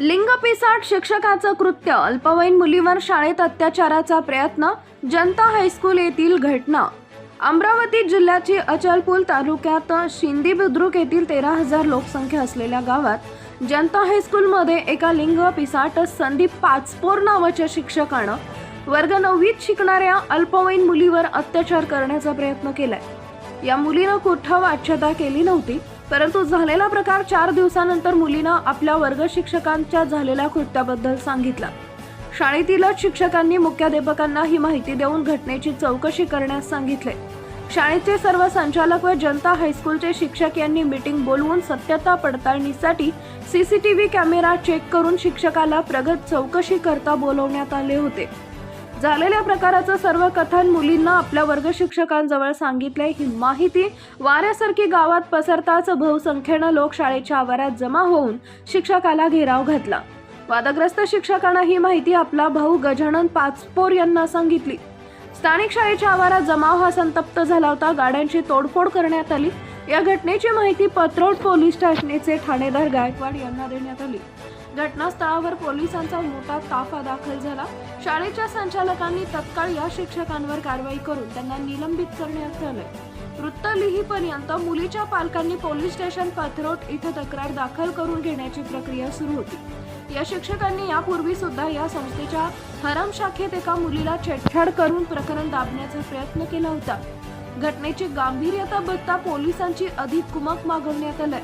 लिंगपिसाट शिक्षकाचं कृत्य अल्पवयीन मुलीवर शाळेत अत्याचाराचा प्रयत्न जनता हायस्कूल येथील घटना. अमरावती जिल्ह्याची अचलपूल तालुक्यात शिंदी बुद्रुक येथील तेरा हजार लोकसंख्या असलेल्या गावात जनता हायस्कूलमध्ये एका लिंग पिसाट संदीप पाचपोर नावाच्या शिक्षकानं वर्ग नववीत शिकणाऱ्या अल्पवयीन मुलीवर अत्याचार करण्याचा प्रयत्न केलाय. या मुलीनं कुठं वाच्यता केली नव्हती? परंतु झालेला प्रकार चार दिवसानंतर मुलीनं आपल्या वर्ग शिक्षकांच्या झालेल्या कृत्याबद्दल सांगितलं. शाळेतीलच शिक्षकांनी मुख्याध्यापकांना ही माहिती देऊन घटनेची चौकशी करण्यास सांगितले. शाळेचे सर्व संचालक व जनता हायस्कूलचे शिक्षक यांनी मीटिंग बोलवून सत्यता पडताळणीसाठी सीसीटीव्ही कॅमेरा चेक करून शिक्षकाला प्रगत चौकशी करता बोलवण्यात आले होते. झालेल्या प्रकाराचं सर्व कथन मुलींना आपल्या वर्ग शिक्षकांजवळ सांगितले ही माहिती वाऱ्यासारखी गावात पसरताच बहुसंख्येनं लोक शाळेच्या आवारात जमा होऊन शिक्षकाला घेराव घातला. वादग्रस्त शिक्षकांना ही माहिती आपला भाऊ गजानन पाचपोर यांना सांगितली. स्थानिक शाळेच्या आवारात जमाव हा संतप्त झाला होता. गाड्यांची तोडफोड करण्यात आली. या घटनेची माहिती पत्रोड पोलीस स्टेशनचे ठाणेदार गायकवाड यांना देण्यात आली. घटनास्थळावर पोलिसांचा मोठा ताफा दाखल झाला. शाळेच्या संचालकांनी तत्काळ या शिक्षकांवर कारवाई करून त्यांना निलंबित करण्यात आलं वृत्त लिहीपर्यंत मुलीच्या पालकांनी पोलीस स्टेशन पथरोट इथं तक्रार दाखल करून घेण्याची प्रक्रिया सुरू होती. या शिक्षकांनी यापूर्वी सुद्धा या संस्थेच्या हराम शाखेत एका मुलीला छेडछाड करून प्रकरण दाबण्याचा प्रयत्न केला होता. घटनेची गांभीर्यता बघता पोलिसांची अधिक कुमक मागवण्यात आलंय.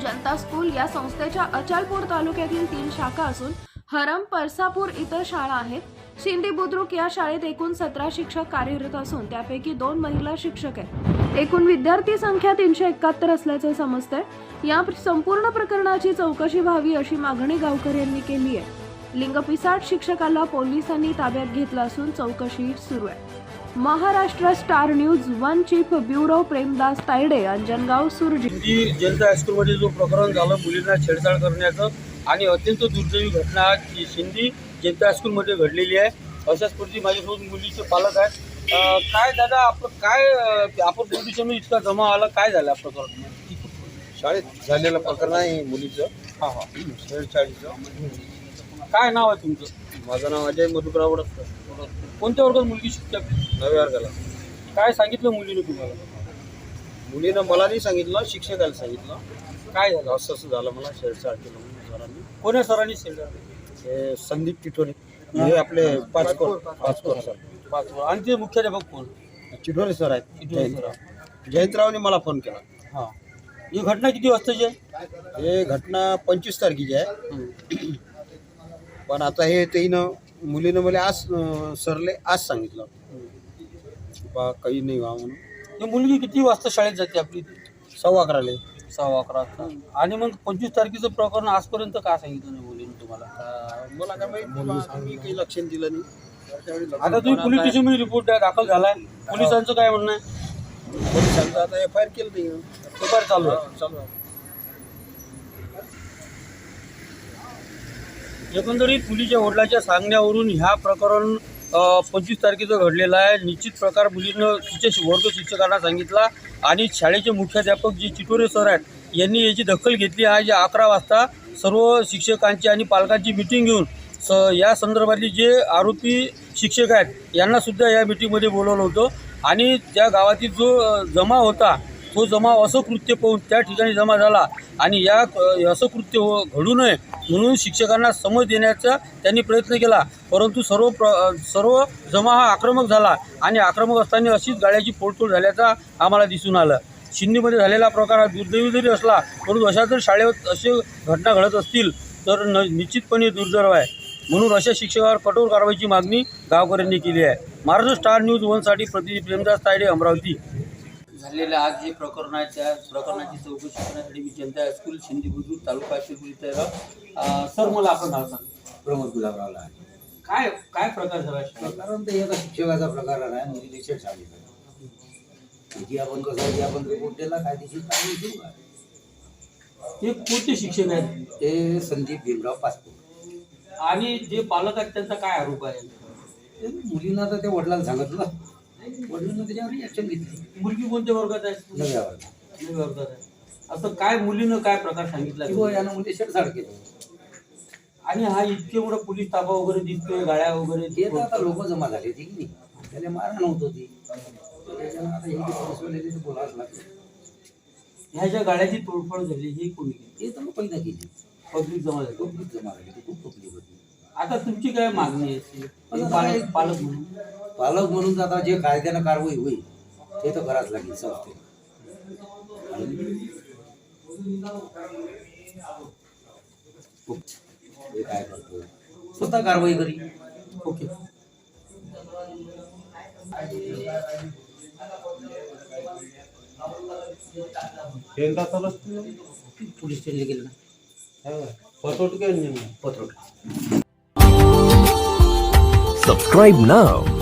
जनता स्कूल या संस्थेच्या अचलपूर तालुक्यातील तीन शाखा असून हरम परसापूर इतर शाळा आहेत. शिंदे बुद्रुक या शाळेत एकूण सतरा शिक्षक कार्यरत असून त्यापैकी दोन महिला शिक्षक आहेत. एकूण विद्यार्थी संख्या तीनशे एकाहत्तर असल्याचे समजतंय. या संपूर्ण प्रकरणाची चौकशी व्हावी अशी मागणी गावकर यांनी केली आहे. लिंगपिसाट शिक्षकाला पोलिसांनी ताब्यात घेतलं असून चौकशी सुरू आहे. Maharashtra star news one chief bureau Premdas Tayde Anjangaon Surji. जनता हायस्कूलमध्ये जो प्रकरण झालं मुलींना छेडछाड करण्याचं आणि अत्यंत दुर्दैवी घटना ही सिंधी जनता हायस्कूलमध्ये घडलेली आहे. अशाच परिस्थिती माझ्यासोबत मुलीचे पालक आहेत. काय दादा आपण काय आपण पोलिसांनी इतका जमा आला काय झालं या प्रकरणात? शाळेत झालेलं प्रकरण आहे मुलीचं. हां हां. शेळचाळीचं काय नाव आहे तुमचं? माझं नाव अजय मधुकराव कोणत्या वर्गात मुलगी शिकते आपली? नव्या वर्गाला. काय सांगितलं मुलीने तुम्हाला? मुलीनं मला नाही सांगितलं शिक्षकाला सांगितलं. काय झालं? असं असं झालं मला शेळचाळ केलं म्हणून सरांनी. कोण्या सरांनी सेंटर हे संदीप टिटोरे हे आपले पाच कोर पाच कोर सर. पाच. आणि ते मुख्याध्यापक कोण? चिटोरे सर आहेत. चिटोरे सर. जयंतराव जयंतरावने मला फोन केला. हां. ही घटना किती वाजताची आहे? हे घटना पंचवीस तारखेची आहे. पण आता हे त्यानं मुलीनं मला आज अं, सरले आज सांगितलं. बा काही नाही व्हा म्हणून. ही मुलगी किती वाजता शाळेत जाते आपली? सव्वा अकराले. सहा अकरा वाजता. आणि मग पंचवीस तारखेचं प्रकरण आजपर्यंत का सांगितलं नाही मुलीने तुम्हाला? अं, मला काय माहिती बा, मी काही लक्ष दिलं नाही. आता तुम्ही पोलीस आता- स्टेशनमध्ये रिपोर्ट दाखल झालाय. पोलिसांचं काय म्हणणं आहे? पोलिसांचं आता एफ आय आर केलं नाही. पेपर चालू आहे. चालू आहे. एकंदरीत मुलीच्या वडिलाच्या सांगण्यावरून ह्या प्रकरण पंचवीस तारखेचं घडलेलं आहे. निश्चित प्रकार मुलीनं तिच्या वर्ग शिक्षकांना सांगितला आणि शाळेचे मुख्याध्यापक जे चिटोरे सर आहेत यांनी याची दखल घेतली. आहे जे अकरा वाजता सर्व शिक्षकांची आणि पालकांची मिटिंग घेऊन स या संदर्भातले जे आरोपी शिक्षक आहेत यांनासुद्धा या मिटिंगमध्ये बोलवलं होतं. आणि त्या गावातील जो जमा होता तो जमाव असं कृत्य पाहून त्या ठिकाणी जमा झाला. आणि या असं कृत्य हो घडू नये म्हणून शिक्षकांना समज देण्याचा त्यांनी प्रयत्न केला. परंतु सर्व प्र सर्व जमा हा आक्रमक झाला आणि आक्रमक असताना अशीच गाड्याची फोडतोड झाल्याचा आम्हाला दिसून आलं. शिंदीमध्ये झालेला प्रकार हा दुर्दैवी जरी असला परंतु अशा जर शाळेत असे घटना घडत असतील तर न निश्चितपणे दुर्दैव आहे. म्हणून अशा शिक्षकावर कठोर कारवाईची मागणी गावकऱ्यांनी केली आहे. महाराष्ट्र स्टार न्यूज वनसाठी प्रतिनिधी प्रेमदास तायडे अमरावती. झालेलं आज जे प्रकरण आहे त्या प्रकरणाची चौकशी करण्यासाठी मी जनता हायस्कूल शिंदे बुद्रुक तालुका शिरपूर इथे सर मला आपण नाव सांगा. प्रमोद गुलाबरावला आहे. काय काय प्रकार झाला? शाळेत? कारण ते एका शिक्षकाचा प्रकार आहे मुली निषेध झालेला किती आपण कसं आहे की आपण रिपोर्ट दिला कायदेशीर कारवाई सुरू आहे ते कोणते शिक्षक आहेत? ते संदीप भीमराव पासपोर्ट आणि जे पालक आहेत त्यांचा काय आरोप आहे? ते मुलींना तर त्या वडिलांना सांगितलं. वडिलांना त्याच्यावर ॲक्शन घेतली मुलगी कोणत्या वर्गात आहे? नव्या वर्गात. नवव्या वर्गात आहे. असं काय मुलीनं काय प्रकार सांगितला? किंवा यानं केलं. आणि हा इतके मोठा पोलीस ताफा वगैरे दिसतोय गाड्या वगैरे ते तर आता लोक जमा झाले ते की नाही? त्याला मारहाण होत होती. त्याच्यानं आता हे जे पोलिसवाले ते बोलावंच लागतं ह्या ज्या गाड्याची तोडफोड झाली ही कोणी केली? ते तर मग पहिला केली. पब्लिक जमा झाली. खूप जमा झाली. ते खूप तकलीफ होती. आता तुमची काय मागणी आहे? अशी? एक पालक पालक म्हणून? पालक म्हणून आता जे कायद्यानं कारवाई होईल ते तर करावंच लागेल संस्थे हे काय करतो स्वतः कारवाई करी. ओके. पोलीस स्टेशनला गेलं ना? पत्रोट Subscribe now.